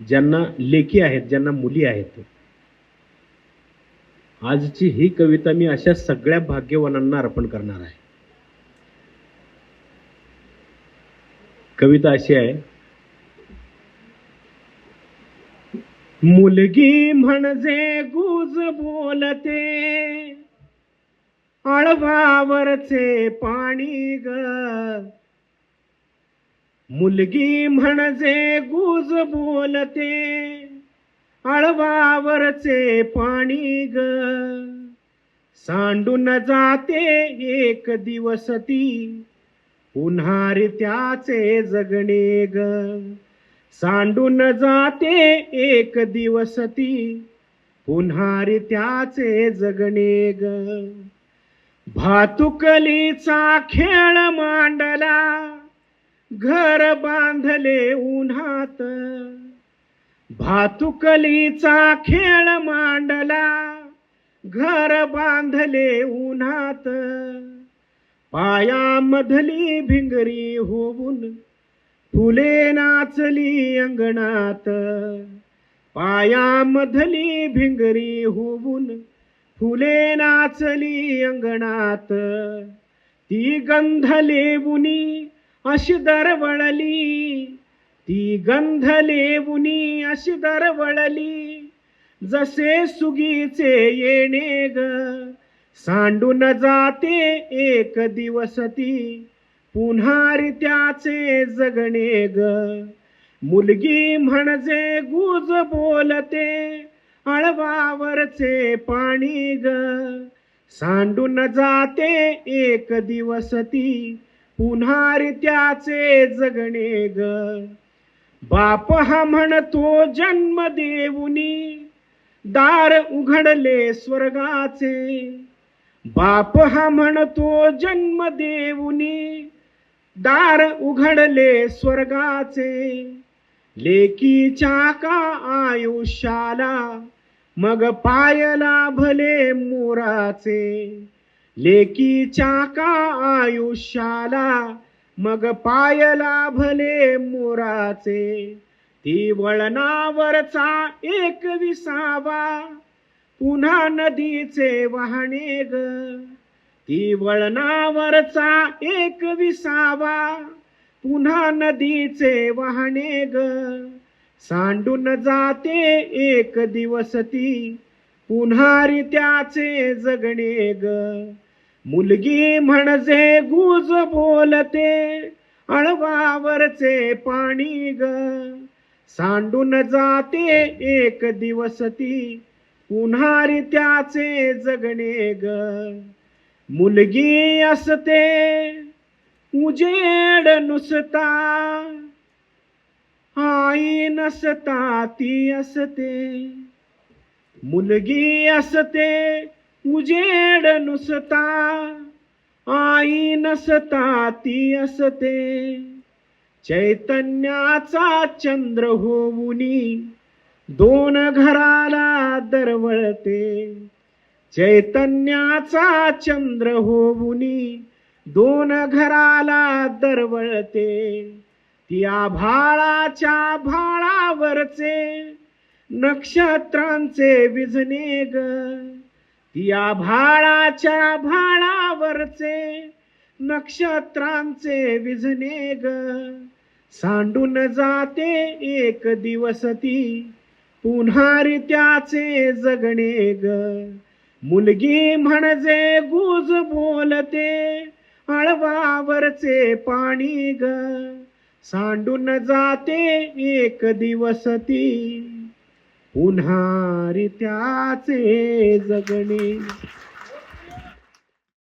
ज्यांना लेखी आहेत ज्यांना मुली आहेत आजची ही कविता मी अशा सगळ्या भाग्यवानांना अर्पण करणार आहे. कविता अशी आहे. मुलगी म्हणजे गुज बोलते आळवावरचे पाणी ग. मुलगी म्हणजे गुज बोलते. आळवावरचे पाणी ग. सांडून जाते एक दिवस ती. पुन्हा त्याचे जगणे ग. सांडून जाते एक दिवस ती. पुन्हा त्याचे जगणे ग. भातुकलीचा खेळ मांडला. घर बांधले उन्हात. भातुकलीचा खेळ मांडला. घर बांधले उन्हात. पायामधली भिंगरी होऊन फुले नाचली अंगणात. पायामधली भिंगरी होऊन फुले नाचली अंगणात. ती गंध लेवुनी अशी दरवळली. ती गंध लेवुनी अशी दरवळली. जसे सुगीचे येणे ग सांडून जाते एक दिवस ती. पुन्हा त्याचे जगणे ग. मुलगी म्हणजे गुज बोलते अळवावरचे पाणी ग. सांडून जाते एक दिवस ती. पुन्हा त्याचे जगणे ग. बाप हा म्हणतो जन्म देऊनी. दार उघडले स्वर्गाचे. बाप हा म्हणतो जन्म देऊनी. दार उघडले स्वर्गाचे. लेकीच्या का आयुष्याला मग पायला भले मोराचे. लेकीच्या का आयुष्याला मग पायला भले मोराचे. ती वळणावरचा एक विसावा पुन्हा नदीचे वाहणे ग. ती वळणावरचा एक विसावा पुन्हा नदीचे वाहणे ग. सांडून जाते एक दिवस ती पुन्हा रित्याचे जगणे ग. मुलगी म्हणजे गुज बोलते अळवावरचे पाणी ग. सांडून जाते एक दिवस ती पुन्हारी त्याचे जगणे ग. मुलगी असते उजेड नुसता. आई नसता ती असते. मुलगी असते उजेड नुसता आई नसता ती असते. चैतन्याचा चंद्र होऊनी दोन घराला दरवळते. चैतन्याचा चंद्र होऊनी दोन घराला दरवळते. ती आभाळाच्या भाळावरचे नक्षत्रांचे विझणे ग या भाळाच्या भाळावरचे नक्षत्रांचे विझणे ग. सांडून जाते एक दिवस ती पुन्हा त्याचे जगणे ग. मुलगी म्हणजे गुज बोलते आळवावरचे पाणी ग. सांडून जाते एक दिवस ती पुन्हा रित्याचे जगणे.